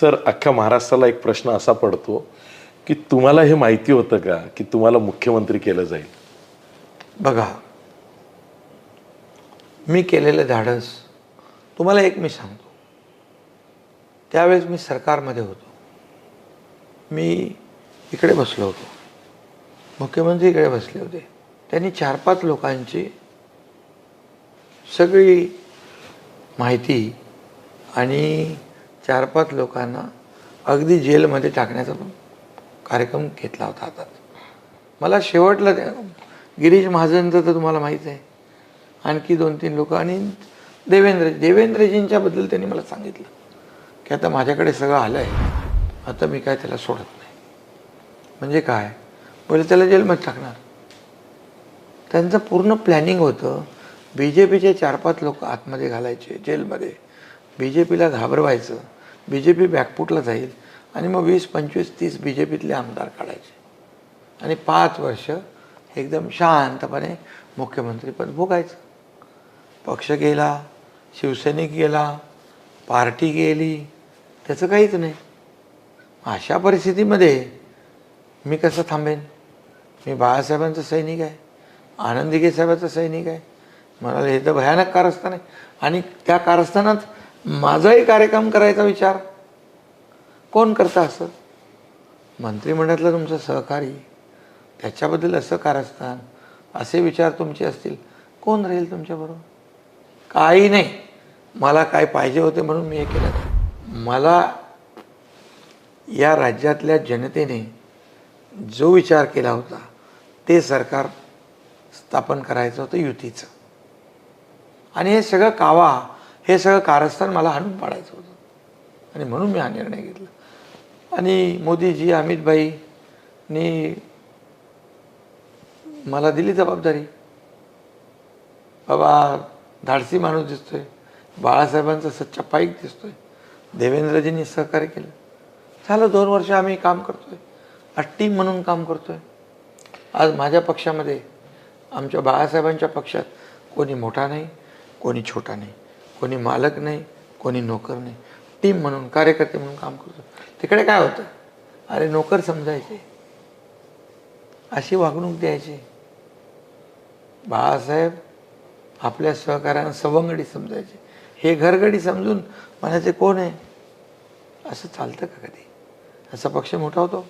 Sir अख्ख्या महाराष्ट्राला एक प्रश्न असा पडतो की तुम्हाला हे माहिती होतं का की तुम्हाला मुख्यमंत्री केलं जाईल? बघा मी केलेलं धाडस तुम्हाला एक मी सांगतो. त्यावेळेस मी सरकारमध्ये होतो. मी इकडे बसलो होतो. मुख्यमंत्री इकडे बसले होते. त्यांनी चार पाच लोकांची सगळी माहिती आणि चार पाच लोकांना अगदी जेलमध्ये टाकण्याचा कार्यक्रम घेतला होता हातात मला शेवटला त्या गिरीश महाजनचं तर तुम्हाला माहीत आहे. आणखी दोन तीन लोक आणि देवेंद्र देवेंद्रजींच्याबद्दल त्यांनी मला सांगितलं की आता माझ्याकडे सगळं आलं आहे आता मी काय त्याला सोडत नाही. म्हणजे काय? बोले त्याला जेलमध्ये टाकणार. त्यांचं पूर्ण प्लॅनिंग होतं बी जे पीचे चार पाच लोक आतमध्ये घालायचे जेलमध्ये. बी जे पीला घाबरवायचं. बी जे पी बॅकपुटला जाईल आणि मग वीस पंचवीस तीस बी जे पीतले आमदार काढायचे. आणि पाच वर्ष एकदम शांतपणे मुख्यमंत्रीपद भोगायचं. पक्ष गेला शिवसैनिक गेला पार्टी गेली त्याचं काहीच नाही. अशा परिस्थितीमध्ये मी कसं थांबेन? मी बाळासाहेबांचं सैनिक आहे आनंदीगे साहेबाचं सैनिक आहे. मला हे तर भयानक कारस्थान आहे. आणि त्या कारस्थानात माझाही कार्यक्रम करायचा विचार. कोण करतं असं? मंत्रिमंडळातलं तुमचं सहकारी त्याच्याबद्दल असं कारस्थान असे विचार तुमचे असतील. कोण राहील तुमच्याबरोबर काही नाही. मला काय पाहिजे होते म्हणून मी हे केलं मला या राज्यातल्या जनतेने जो विचार केला होता ते सरकार स्थापन करायचं होतं युतीचं. आणि हे सगळं कावा हे सगळं कारस्थान मला हाणून पाडायचं होतं. आणि म्हणून मी हा निर्णय घेतला. आणि मोदीजी अमितभाईनी मला दिली जबाबदारी. बाबा धाडसी माणूस दिसतोय. बाळासाहेबांचा सच्चा पाईक दिसतोय. देवेंद्रजींनी सहकार्य केलं. झालं दोन वर्ष आम्ही काम करतोय. टीम म्हणून काम करतोय. आज माझ्या पक्षामध्ये आमच्या बाळासाहेबांच्या पक्षात कोणी मोठा नाही कोणी छोटा नाही. कोणी मालक नाही कोणी नोकर नाही. टीम म्हणून कार्यकर्ते म्हणून काम करतो. तिकडे काय होतं? अरे नोकर समजायचे. अशी वागणूक द्यायची. बाळासाहेब आपल्या सहकार्यांना सवंगडी समजायचे. हे घरगडी समजून म्हणायचे कोण आहे? असं चालतं का कधी? असा पक्ष मोठा होतो.